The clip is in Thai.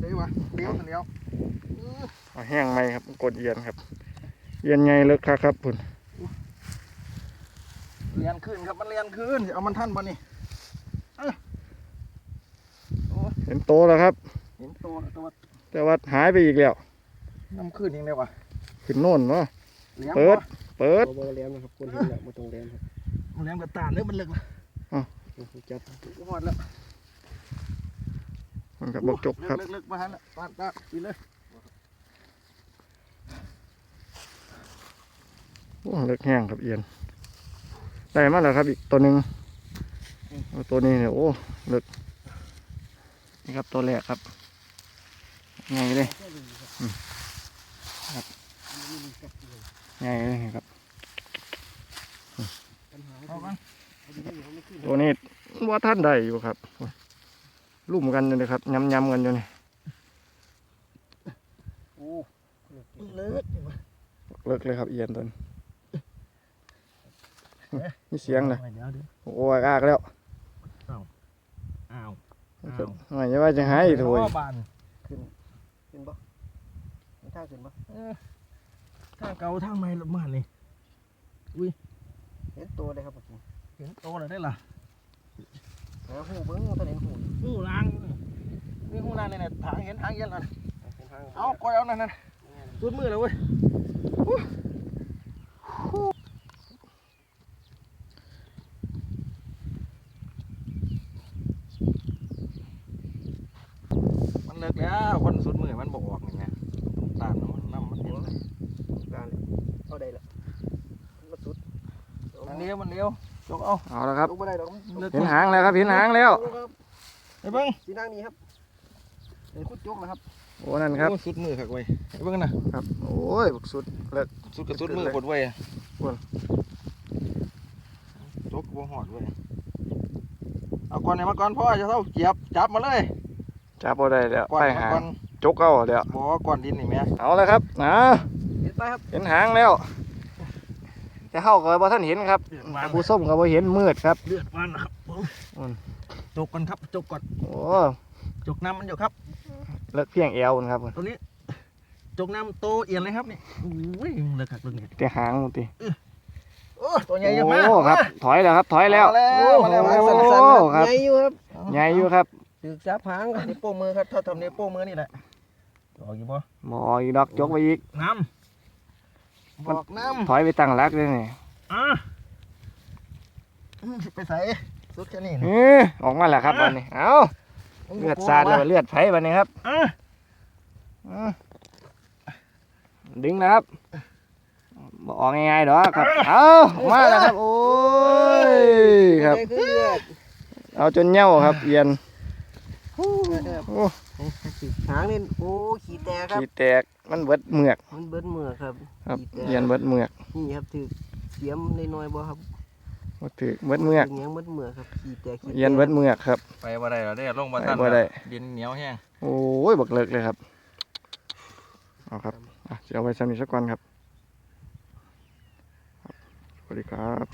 เดี๋ยววะเลี้ยวเลี้ยวเอาแห้งไหมครับกดเอียนครับเอียนไงเลิกครับครับคุณเรียนขึ้นครับมันเรียนขึ้นเอามันท่านบ่นี่เห็นโตแล้วครับ เห็นตัวตัวแต่ว่าหายไปอีกแล้วน้ำขึ้นยังไงวะขึ้นโน่นเนาะเลี้ยงเปิด เปิดบ่บ่แหลมนะครับคนเห็นแล้วบ่ต้องแหลมครับมันเลี้ยงกระตานเนื้อมันเลึกละจับหอดแล้ว มันกับบกจกครับเลึกๆมาหันละปาดปาดกินเลยโอ้เลิกแห้งครับเอียนได้มาแล้วครับอีกตัวหนึ่งเอาตัวนี้เนี่ยโอ้เลิกนี่ครับตัวแรกครับไงเลยอืมครับไงเลยครับเอากันตัวนี้ว่าท่านได้อยู่ครับ ลุ่มกันอยู่เลยครับยำยำๆกันอยู่นี่โอ้เลิกเลิกเลยครับเอียนตัวนี้มีเสียงเลยเดี๋ยวเดี๋ยวโอ้ยอากแล้วอ้าวไม่ใช่ว่าจะหายอีกโถยบานขึ้นบ่มันท่าขึ้นบ่ทางเก่าทางใหม่ละมานี่เห็นตัวเลยครับผมเห็นโตแล้วได้ล่ะ หาหูเบิ่งตอนเห็นหูหูล้างนี่หูล้างนี่เนี่ยทางเห็นทางเย็นแล้วนะเป็นทางเอาก้อยเอานั่นนั่นสุดมือแล้วเว้ยมันเลิกแล้วคนสุดมือมันบอกออกอย่างเงี้ยตามน้ำน้ำมันเห็นเลยการเอาได้ละมันสุดมันเลี้ยวมันเลี้ยว จกเอาเอาละครับ ลงบ่ได้ดอกเลิกเห็นหางแล้วครับ เห็นหางแล้วไอ้เบิ้งสีนางนี้ครับเห็นคุดจกนะครับโอ้นั่นครับโอ้สุดมือครับเว้ยไอ้เบิ้งนะครับ โอ้ยบักสุดเลิกสุดกับสุดมือกดเว้ยอ้วนจกบ่หอดเว้ยเอาก่อนไหนมาก่อนพ่อจะเท่าเกียบจับมาเลย จับเอาได้แล้วก่อนไปมาหางก่อนจกเอาเดี๋ยวบอกว่าก่อนดินนี่แม่เอาเลยครับนะเห็นไปครับเห็นหางแล้ว จะเข้ากับบ่ท่านเห็นครับผู้ส้มกับบ่เห็นมืดครับเลือดมันนะครับผมอืมจกก่อนครับจกก่อนโอ้จกน้ำมันอยู่ครับ เลิกเพียงเอวนะครับตัวนี้จกน้ำโตเอียนเลยครับนี่อุ้ยเลิกขักเลิกเนี่ยแต่หางมันติโอ้ตัวใหญ่ยังมาโอ้ครับ ถอยแล้วครับ ถอยแล้วมาแล้วมาแล้วโอ้มาโหแล้วครับใหญ่อยู่ครับใหญ่อยู่ครับถึกจับหางครับนิ้วโป้งมือครับเท่าทำนิ้วโป้งมือนี่แหละบอกอยู่บ่หมออีดอกจกไปอีกน้ำ บอกน้ถอยไปตั้งรักเลยนี่ำอะอืมไปใส่สุดแค่นี้เออออกมาแล้วครับวันนี้ เอาเลือดสาดแล้วเลือดไผวันนี้ครับอะอืมดึงนะครับบออกง่ายๆดอกครับ เอาออกมาแล้วครับ โอ้ยครับใหญ่คือเลือดเอาจนเหย้าครับเอียนเลือดครับโอ้หางนี่โอ้ ขี้แตกครับ ขี้แตก มันเบิดเมือก มันเบิดมือครับครับขี้แตกเอียนเบิดเมือกนี่ครับถือเสียมน้อยๆบ่ครับบ่ถือเบิดเมือกถึงยังเบิดมือครับขี้แตกขี้แตกเอียนเบิดเมือกครับ ไปบ่ได้แล้วได้ลงมาทันไปบ่ได้ ดินเหนียวแห้งโอ้ยบักเลิกเลยครับเอาครับอะจะเอาไว้ซ้ำอีกสักก่อนครับครับสวัสดีครับ